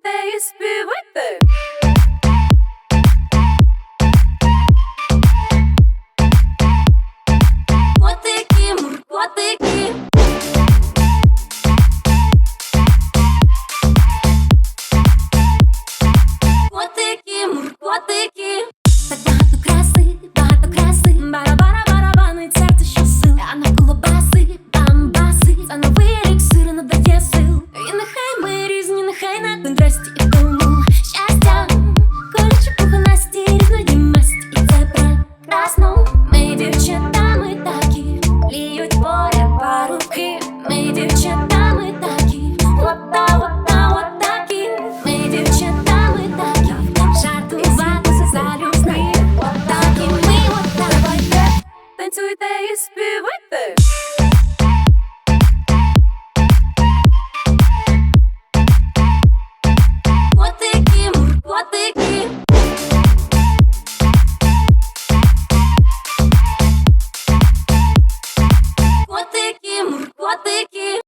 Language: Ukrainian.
танцюйте і співайте. Дівчатами такі, ліють поряд паруки. Ми дівчатами такі, ота, ота, отакі. Ми дівчатами такі, жартуватися залюбки. Отакі ми, отакі. Танцюйте і співайте.